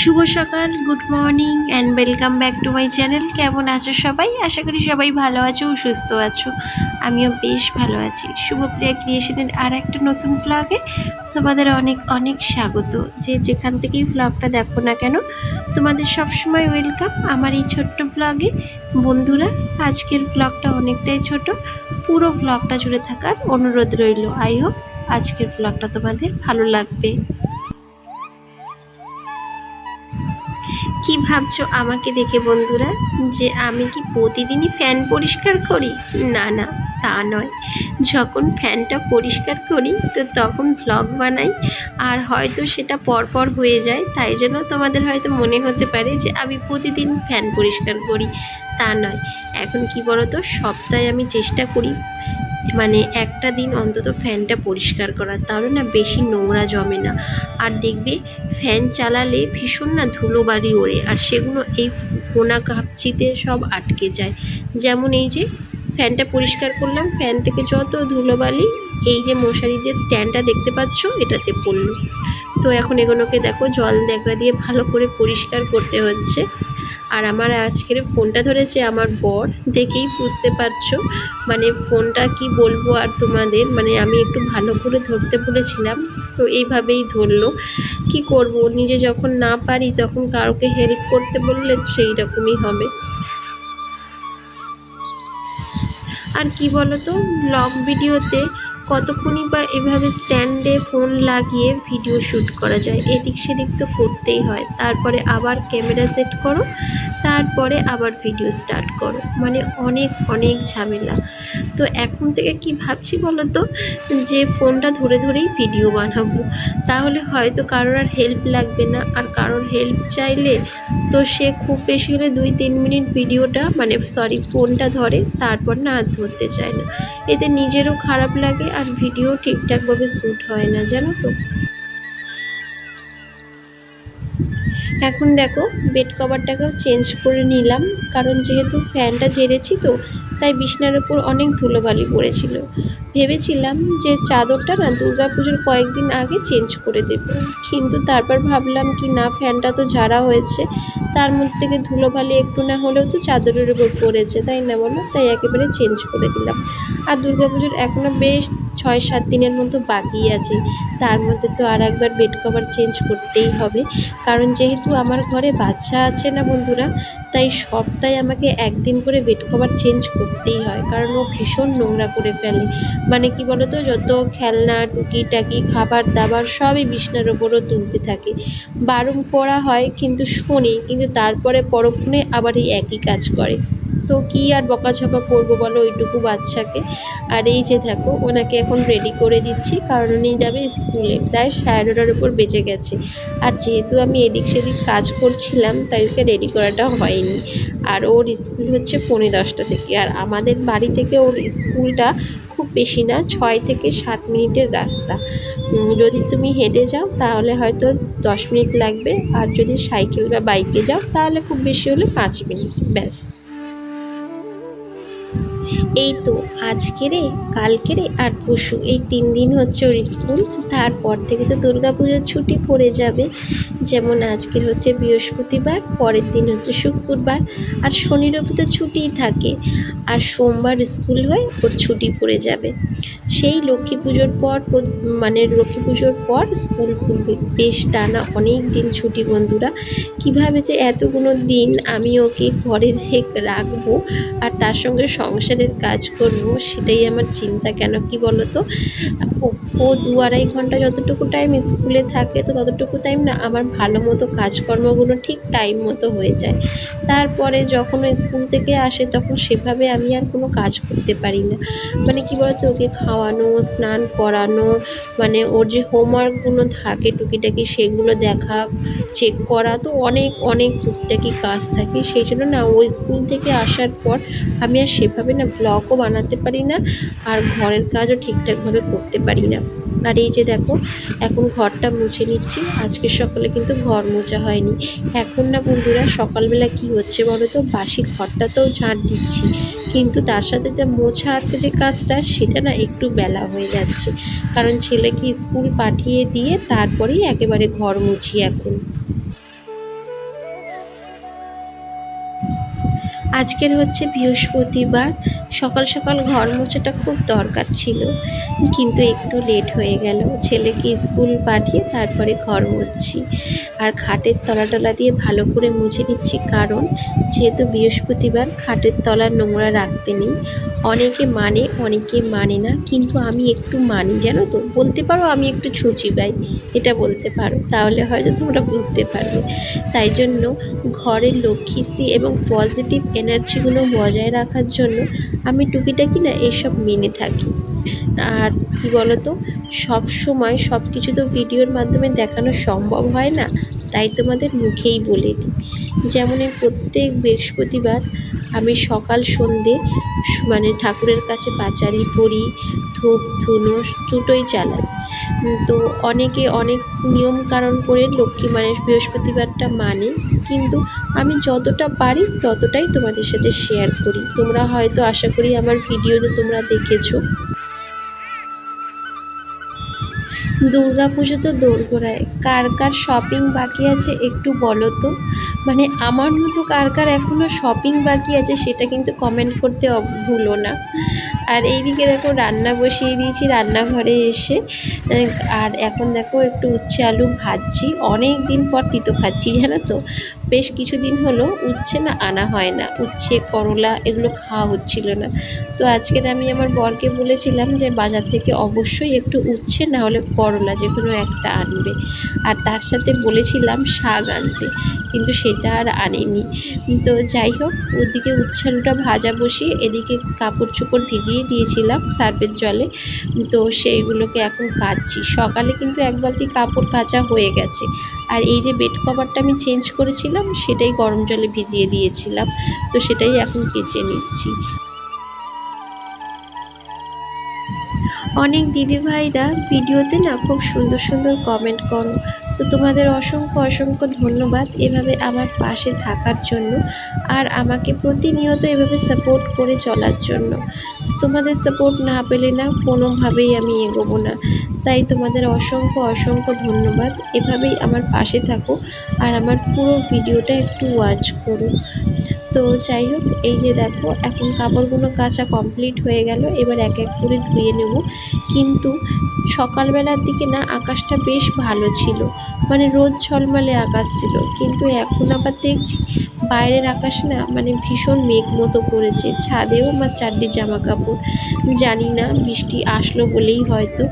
শুভ সকাল good morning and welcome back to my channel কেমন আছো সবাই? আশা করি সবাই ভালো আছো ও সুস্থ আছো। আমিও বেশ ভালো আছি। শুভপ্রিয়া ক্রিয়েশনের আর একটা নতুন ব্লগে তোমাদের অনেক অনেক স্বাগত। যে যেখান থেকেই ব্লগটা দেখো না কেন, তোমাদের সবসময় ওয়েলকাম আমার এই ছোট্ট ব্লগে বন্ধুরা, আজকের ব্লগটা অনেকটাই ছোট। পুরো ব্লগটা জুড়ে থাকার অনুরোধ রইল। আই হোপ আজকের ব্লগটা তোমাদের ভালো লাগবে। কি ভাবছ আমাকে দেখে বন্ধুরা? যে আমি কি প্রতিদিনই ফ্যান পরিষ্কার করি? না না, তা নয়। যখন ফ্যানটা পরিষ্কার করি, তো তখন ভ্লগ বানাই, আর হয়তো সেটা পরপর হয়ে যায়। তাই জন্য তোমাদের হয়তো মনে হতে পারে যে আমি প্রতিদিন ফ্যান পরিষ্কার করি। তা নয়। এখন কি বলতো? সপ্তাহে আমি চেষ্টা করি মানে একটা দিন অন্তত ফ্যানটা পরিষ্কার করার, তাহলে না বেশি নোংরা জমে না। আর দেখবে ফ্যান চালালে ভীষণ না ধুলো বাড়ি ওড়ে, আর সেগুলো এই কোনা কাপচিতে সব আটকে যায়। যেমন এই যে ফ্যানটা পরিষ্কার করলাম, ফ্যান থেকে যত ধুলোবালি এই যে মশারির যে স্ট্যান্ডটা দেখতে পাচ্ছ, এটাতে পড়ল। তো এখন এগুলোকে দেখো জল দেখরা দিয়ে ভালো করে পরিষ্কার করতে হচ্ছে। আর আমার আজকের ফোনটা ধরেছে আমার বর, দেখেই বুঝতে পারছ। মানে ফোনটা কি বলব আর তোমাদের মানে আমি একটু ভালো করে ধরতে বলেছিলাম, তো এইভাবেই ধরলো। কি করব, নিজে যখন না পারি তখন কাউকে হেল্প করতে বললে সেই রকমই হবে। আর কি বলতো ব্লগ ভিডিওতে কতক্ষণই বা এভাবে স্ট্যান্ডে ফোন লাগিয়ে ভিডিও শ্যুট করা যায়? এদিক সেদিক তো করতেই হয়। তারপরে আবার ক্যামেরা সেট করো। তারপরে আবার ভিডিও স্টার্ট করো। মানে অনেক অনেক ঝামেলা। তো এখন থেকে কি ভাবছি বলো তো যে ফোনটা ধরে ধরেই ভিডিও বানাবো। তাহলে হয়তো কারোর আর হেল্প লাগবে না। আর কারোর হেল্প চাইলে তো সে খুব বেশি হলে দুই, তিন মিনিট ভিডিওটা মানে সরি ফোনটা ধরে, তারপর না আর ধরতে চায় না। এতে নিজেরও খারাপ লাগে আর ভিডিও ঠিকঠাকভাবে শ্যুট হয় না, জানো তো? এখন দেখো বেড কভারটাকেও চেঞ্জ করে নিলাম। কারণ যেহেতু ফ্যানটা ঝেড়েছি তো, তাই বিছনার উপর অনেক ধুলোবালি পড়েছিল। ভেবেছিলাম যে চাদরটা না পুজোর কয়েকদিন আগে চেঞ্জ করে দেব। কিন্তু তারপর ভাবলাম কি না ফ্যানটা তো ঝাড়া হয়েছে। তার মধ্যে থেকে ধুলোবালি একটু না হলেও তো চাদরের উপর পড়েছে, তাই না বলো? তাই একেবারে চেঞ্জ করে দিলাম। আর পুজোর এখনও বেশ ছয় সাত দিনের মতো বাকি আছে। তার মধ্যে তো আর একবার বেড কভার চেঞ্জ করতেই হবে। কারণ যেহেতু আমার ঘরে বাচ্চা আছে না বন্ধুরা, তাই সপ্তাহে আমাকে একদিন করে বেড কভার চেঞ্জ করতেই হয়। কারণ ও ভীষণ নোংরা করে ফেলে। মানে কি বলতো, যত খেলনা, টুকিটাকি খাবার দাবার সবই বিছনার ওপরও তুলতে থাকে। বারণ করা হয় কিন্তু শোনে, কিন্তু তারপরে পরক্ষণে আবার এই একই কাজ করে। তো কী আর বকাঝকা করব বলো ওইটুকু বাচ্চাকে? আর এই যে দেখো, ওনাকে এখন রেডি করে দিচ্ছি, কারণ উনি যাবে স্কুলে। প্রায় সাড়ে নটার উপর বেজে গেছে। আর যেহেতু আমি এদিক সেদিক কাজ করছিলাম, তাই ওকে রেডি করাটা হয়নি। আর ওর স্কুল হচ্ছে পৌনে দশটা থেকে। আর আমাদের বাড়ি থেকে ওর স্কুলটা খুব বেশি না, ছয় থেকে সাত মিনিটের রাস্তা। যদি তুমি হেঁটে যাও, তাহলে হয়তো দশ মিনিট লাগবে। আর যদি সাইকেল বা বাইকে যাও, তাহলে খুব বেশি হলে পাঁচ মিনিট। ব্যাস। এই তো আজকেরে কালকেরে আর পরশু। এই তিন দিন হচ্ছে ওর স্কুল, তারপর থেকে তো দুর্গা পুজোর ছুটি পড়ে যাবে। যেমন আজকের হচ্ছে বৃহস্পতিবার, পরের দিন হচ্ছে শুক্রবার, আর শনি রবি তো ছুটিই থাকে। আর সোমবার স্কুল হয়, ওর ছুটি পড়ে যাবে। সেই লক্ষ্মী পুজোর পর মানে লক্ষ্মী পুজোর পর স্কুল খুলবে। বেশ টানা অনেক দিন ছুটি বন্ধুরা। কীভাবে যে এতগুলো দিন আমি ওকে ঘরে রেখে রাখব, আর তার সঙ্গে সংসারের কাজ করব সেটাই আমার চিন্তা। কেন কি বলো তো ও- দু আড়াই ঘণ্টা যতটুকু টাইম স্কুলে থাকে তো ততটুকু টাইম না আমার ভালো মতো কাজকর্মগুলো ঠিক টাইম মতো হয়ে যায়। তারপরে যখন স্কুল থেকে আসে তখন সেভাবে আমি আর কোনো কাজ করতে পারি না। মানে কি বলতো, ওকে খাওয়ানো, স্নান করানো মানে ওর যে হোমওয়ার্কগুলো থাকে টুকিটাকি সেগুলো দেখা চেক করা তো অনেক অনেক টুকিটাকি কাজ থাকে। সেই জন্য না ও স্কুল থেকে আসার পর আমি আর সেভাবে না ব্লগও বানাতে পারি না, আর ঘরের কাজও ঠিকঠাকভাবে করতে পারি না। আর এই যে দেখো, এখন ঘরটা মুছে নিচ্ছি। আজকে সকালে কিন্তু ঘর মোছা হয়নি। এখন না বন্ধুরা, সকালবেলা কি হচ্ছে বলো তো? বাসি ঘরটা তো ঝাঁট দিচ্ছি। কিন্তু তার সাথে যে মোছার যে কাজটা, সেটা না একটু বেলা হয়ে যাচ্ছে। কারণ ছেলেকে স্কুল পাঠিয়ে দিয়ে তারপরেই একেবারে ঘর মুছি এখন। আজকের হচ্ছে বৃহস্পতিবার। সকাল সকাল ঘর মোছাটা খুব দরকার ছিল। কিন্তু একটু লেট হয়ে গেল। ছেলেকে স্কুল পাঠিয়ে তারপরে ঘর মুছছি। আর খাটের তলা টলা দিয়ে ভালো করে মুছে নিচ্ছি কারণ যেহেতু বৃহস্পতিবার খাটের তলা নোংরা রাখতে নেই। অনেকে মানে অনেকে মানে না। কিন্তু আমি একটু মানি, জানো তো? বলতে পারো আমি একটু ছুঁচি পাই। এটা বলতে পারো। তাহলে হয়তো তোমরা বুঝতে পারবে। তাই জন্য ঘরের লক্ষ্মীশ্রী এবং পজিটিভ এনার্জিগুলো বজায় রাখার জন্য আমি টুকিটাকি না, এসব মেনে থাকি। আর কি বলতো, সব সময় সব কিছু তো ভিডিওর মাধ্যমে দেখানো সম্ভব হয় না, তাই তোমাদের মুখেই বলে দিই। যেমন এই প্রত্যেক বৃহস্পতিবার আমি সকাল সন্ধে মানে ঠাকুরের কাছে পাচারি পড়ি ধূপ, ধুনো দুটোই চালাই তো অনেকে অনেক নিয়ম কারণ করে লক্ষ্মী মানে বৃহস্পতিবারটা মানে কিন্তু আমি যতটা পারি ততটাই তোমাদের সাথে শেয়ার করি। তোমরা হয়তো আশা করি আমার ভিডিওতে তোমরা দেখেছ। দুর্গা পুজো তো দোরগোড়ায়। কার কার শপিং বাকি আছে একটু বলো তো? মানে আমার মতো কার কার এখনও শপিং বাকি আছে সেটা কিন্তু কমেন্ট করতে ভুলো না। আর এইদিকে দেখো রান্না বসিয়ে দিয়েছি রান্নাঘরে এসে। আর এখন দেখো একটু উচ্ছে আলু ভাজছি। অনেক দিন পর তিতো খাচ্ছি, জানো তো? বেশ কিছুদিন হলো উচ্ছে না আনা হয় না। উচ্ছে, করলা এগুলো খাওয়া হচ্ছিল না। তো আজকের আমি আমার বরকে বলেছিলাম যে বাজার থেকে অবশ্যই একটু উচ্ছে, না হলে করলা যে কোনো একটা আনবে। আর তার সাথে বলেছিলাম শাক আনতে, কিন্তু সেটা আর আনেনি। তো যাই হোক, ওদিকে উচ্ছে আলুটা ভাজা বসিয়ে এদিকে কাপড় চোপড় ভিজিয়ে দিয়েছিলাম সার্ফের জলে। তো সেইগুলোকে এখন কাচ্ছি। সকালে কিন্তু এক বালতি কাপড় কাচা হয়ে গেছে। আর এই যে বেড কভারটা আমি চেঞ্জ করেছিলাম, সেটাই গরম জলে ভিজিয়ে দিয়েছিলাম। তো সেটাই এখন কেচে নিচ্ছি। অনেক দিদিভাইরা ভিডিওতে না খুব সুন্দর সুন্দর কমেন্ট করো। তো তোমাদের অসংখ্য অসংখ্য ধন্যবাদ এভাবে আমার পাশে থাকার জন্য আর আমাকে প্রতিনিয়ত এভাবে সাপোর্ট করে চলার জন্য। তোমাদের সাপোর্ট না পেলে না কোনোভাবেই আমি এগোবো না। তাই তোমাদের অসংখ্য অসংখ্য ধন্যবাদ। এভাবেই আমার পাশে থাকো আর আমার পুরো ভিডিওটা একটু ওয়াচ করো। তো যাই হোক, এই যে দেখো, এখন কাপড়গুলো কাঁচা কমপ্লিট হয়ে গেল। এবার এক এক করে ধুয়ে নেব। কিন্তু সকালবেলার দিকে না, আকাশটা বেশ ভালো ছিল। মানে রোদ ঝলমলে আকাশ ছিল। কিন্তু এখন আবার দেখছি বাইরের আকাশ না মানে ভীষণ মেঘ মতো করেছে। ছাদেও আমার চারটি জামা কাপড় জানি না, বৃষ্টি আসলো বলেই হয়তো।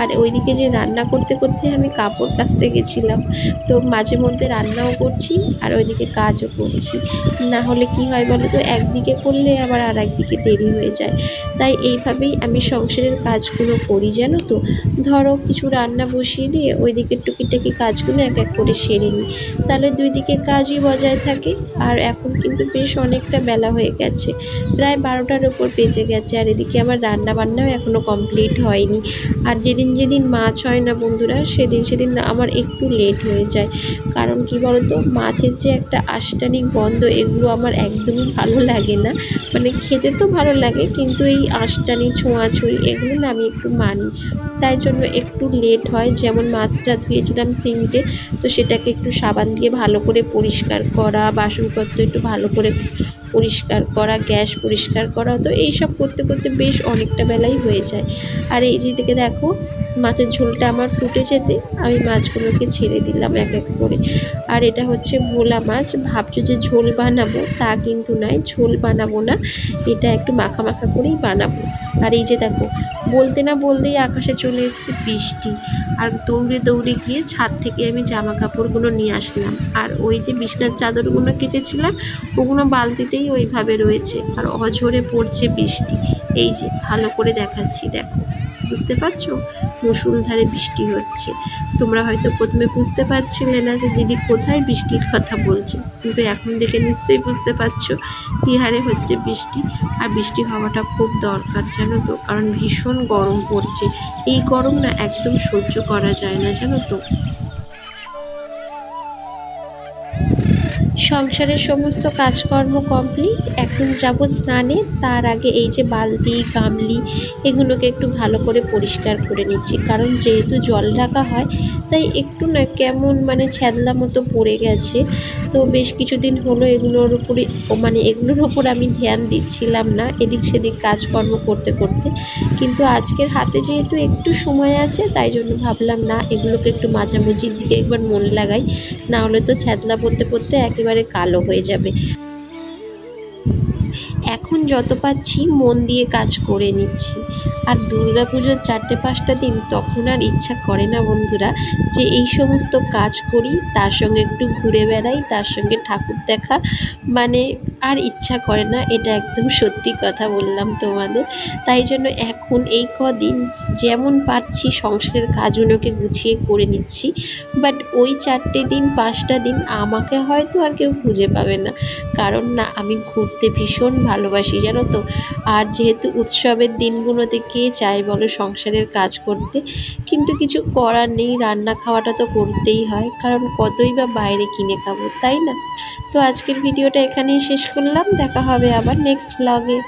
আর ওইদিকে যে রান্না করতে করতে আমি কাপড় কাচতে গেছিলাম। তো মাঝে মধ্যে রান্নাও করছি আর ওইদিকে কাজও করছি। না হলে কি হয় বলো তো, একদিকে করলে আবার আর একদিকে দেরি হয়ে যায়। তাই এইভাবেই আমি সংসারের কাজগুলো করি, জানো তো। ধরো কিছু রান্না বসিয়ে দিয়ে ওইদিকে টুকিটাকি কাজগুলো এক এক করে সেরে নিই। তাহলে দুই দিকে কাজই বজায় থাকে। আর এখন কিন্তু বেশ অনেকটা বেলা হয়ে গেছে। প্রায় বারোটার ওপর বেজে গেছে। আর এদিকে আমার রান্না বান্নাও এখনও কমপ্লিট হয়নি। আর যেদিন যেদিন মাছ হয় না বন্ধুরা, সেদিন সেদিন আমার একটু লেট হয়ে যায়। কারণ কি বলতো? মাছের যে একটা আষ্টানিক গন্ধ, এগুলো আমার একদমই ভালো লাগে না। মানে খেতে তো ভালো লাগে, কিন্তু এই আষ্টানি, ছোঁয়াছুঁই, এগুলো না আমি একটু মানি। তাই জন্য একটু লেট হয়। যেমন মাছটা ধুয়েছিলাম সিঙ্কে তো সেটাকে একটু সাবান দিয়ে ভালো করে পরিষ্কার করা, বাসনপত্র একটু ভালো করে পরিষ্কার করা, গ্যাস পরিষ্কার করা, তো এইসব করতে করতে বেশ অনেকটা বেলাই হয়ে যায়। আর এই যে থেকে দেখো মাছের ঝোলটা আমার ফুটে যেতে আমি মাছগুলোকে ছেড়ে দিলাম এক এক করে। আর এটা হচ্ছে ভোলা মাছ। ভাবছ যে ঝোল বানাবো? তা কিন্তু নয়, ঝোল বানাবো না। এটা একটু মাখা মাখা করেই বানাবো। আর এই যে দেখো, বলতে না বলতেই আকাশে চলে এসেছে বৃষ্টি। আর দৌড়ে দৌড়ে গিয়ে ছাদ থেকে আমি জামা কাপড়গুলো নিয়ে আসলাম। আর ওই যে বিছনার চাদরগুলো কেচেছিলাম, ওগুলো বালতিতেই ওইভাবে রয়েছে। আর অঝরে পড়ছে বৃষ্টি। এই যে, ভালো করে দেখাচ্ছি, দেখো। বুঝতে পারছ? মুসুলধারে বৃষ্টি হচ্ছে। তোমরা হয়তো প্রথমে বুঝতে পারছিলে না যে দিদি কোথায় বৃষ্টির কথা বলছে। কিন্তু এখন দেখে নিশ্চয়ই বুঝতে পারছ কী হারে হচ্ছে বৃষ্টি। আর বৃষ্টি হওয়াটা খুব দরকার জানো তো, কারণ ভীষণ গরম পড়ছে। এই গরম না একদম সহ্য করা যায় না জানো তো। সংসারের সমস্ত কাজকর্ম কমপ্লিট এখন যাব স্নানে। তার আগে এই যে বালতি, গামলি, এগুলোকে একটু ভালো করে পরিষ্কার করে নিচ্ছি। কারণ যেহেতু জল ঢাকা হয়, তাই একটু না কেমন মানে ছ্যাদলা মতো পড়ে গেছে। তো বেশ কিছুদিন হলো এগুলোর উপরে মানে এগুলোর ওপর আমি ধ্যান দিচ্ছিলাম না, এদিক সেদিক কাজকর্ম করতে করতে। কিন্তু আজকের হাতে যেহেতু একটু সময় আছে, তাই জন্য ভাবলাম না, এগুলোকে একটু মাঝামাঝির দিকে একবার মন লাগাই। না হলে তো ছ্যাদলা পড়তে পড়তে একেবারে কালো হয়ে যাবে। এখন যত পাচ্ছি, মন দিয়ে কাজ করে নিচ্ছি। আর পুজোর চারটে পাঁচটা দিন তখন আর ইচ্ছা করে না বন্ধুরা যে এই সমস্ত কাজ করি, তার সঙ্গে একটু ঘুরে বেড়াই, তার সঙ্গে ঠাকুর দেখা মানে আর ইচ্ছা করে না, এটা একদম সত্যি কথা বললাম তোমাদের। তাই জন্য এখন এই কদিন যেমন পারছি সংসারের কাজগুলোকে গুছিয়ে করে নিচ্ছি। বাট ওই চারটে দিন, পাঁচটা দিন আমাকে হয়তো আর কেউ খুঁজে পাবে না। কারণ না, আমি ঘুরতে ভীষণ ভালোবাসি, জানো তো? আর যেহেতু উৎসবের দিনগুলোতে কে চায় বলো সংসারের কাজ করতে? কিন্তু কিছু করার নেই, রান্না খাওয়াটা তো করতেই হয়। কারণ কতই বা বাইরে কিনে খাব, তাই না? তো আজকের ভিডিওটা এখানেই শেষ করলাম দেখা হবে আবার নেক্সট ব্লগে